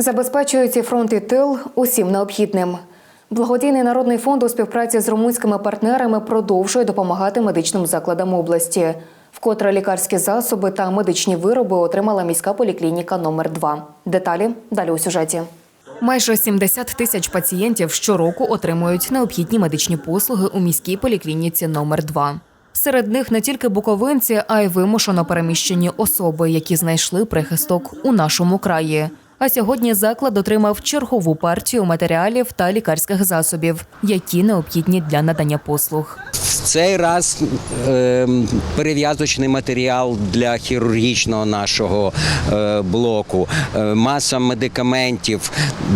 Забезпечують фронт і тил усім необхідним. Благодійний народний фонд у співпраці з румунськими партнерами продовжує допомагати медичним закладам області. Вкотре лікарські засоби та медичні вироби отримала міська поліклініка номер 2 Деталі далі у сюжеті. Майже 70 тисяч пацієнтів щороку отримують необхідні медичні послуги у міській поліклініці номер 2 Серед них не тільки буковинці, а й вимушено переміщені особи, які знайшли прихисток у нашому краї. А сьогодні заклад отримав чергову партію матеріалів та лікарських засобів, які необхідні для надання послуг. В цей раз е, перев'язочний матеріал для хірургічного нашого е, блоку, е, маса медикаментів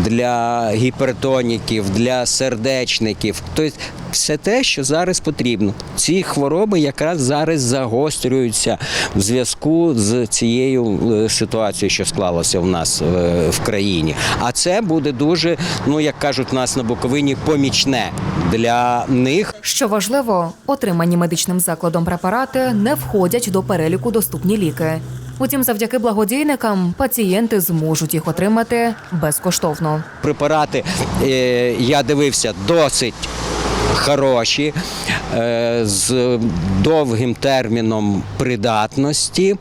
для гіпертоніків, для сердечників. Тобто все те, що зараз потрібно. Ці хвороби якраз зараз загострюються в зв'язку з цією е, ситуацією, що склалася в нас е, в країні. А це буде дуже, ну як кажуть у нас на Буковині, помічне для них. Що важливо, отримані медичним закладом препарати не входять до переліку доступні ліки. Утім, завдяки благодійникам пацієнти зможуть їх отримати безкоштовно. препарати, е, я дивився, досить хороші, е, з довгим терміном придатності.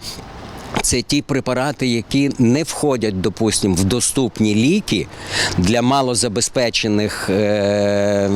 Це ті препарати, які не входять, допустимо, в доступні ліки для малозабезпечених е,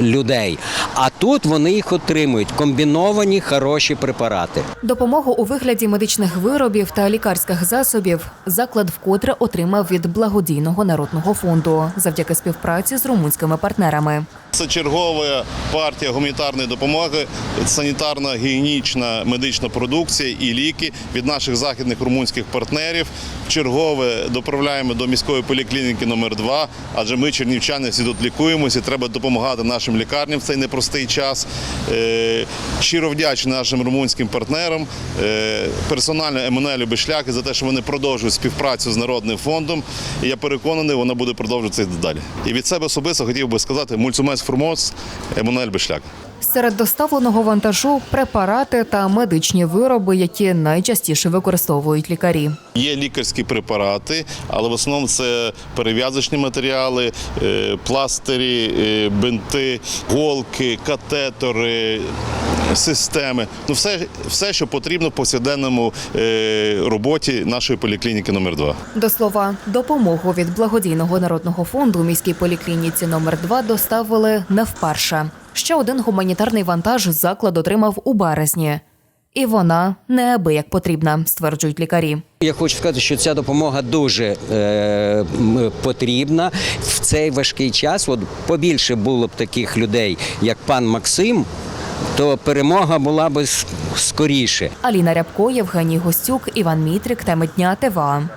людей. А тут вони їх отримують комбіновані хороші препарати. Допомогу у вигляді медичних виробів та лікарських засобів заклад вкотре отримав від благодійного народного фонду завдяки співпраці з румунськими партнерами. Це чергова партія гуманітарної допомоги, санітарна, гігієнічна медична продукція і ліки від наших західних румунських партнерів. Чергове доправляємо до міської поліклініки номер 2 адже ми, чернівчани, всі тут лікуємося. Треба допомагати нашим лікарням в цей непростий час. Е, Щиро вдячний нашим румунським партнерам, е, персонально Еммануелю Бешляки за те, що вони продовжують співпрацю з народним фондом. І я переконаний, вона буде продовжуватися далі. І від себе особисто хотів би сказати мульцумес формоц Еммануель Бешляк. Серед доставленого вантажу препарати та медичні вироби, які найчастіше використовують лікарі. Є лікарські препарати, але в основному це перев'язочні матеріали, е, пластирі, е, бинти, голки, катетори, системи. Ну, все, все, що потрібно в повсякденному е, роботі нашої поліклініки номер 2 До слова, допомогу від благодійного народного фонду у міській поліклініці номер 2 доставили не вперше. Ще один гуманітарний вантаж заклад отримав у березні. І вона неабияк потрібна, стверджують лікарі. Я хочу сказати, що ця допомога дуже е, потрібна в цей важкий час. От побільше було б таких людей, як пан Максим, то перемога була б скоріше. Аліна Рябко, Євгеній Гостюк, Іван Мітрик, теми дня ТВА.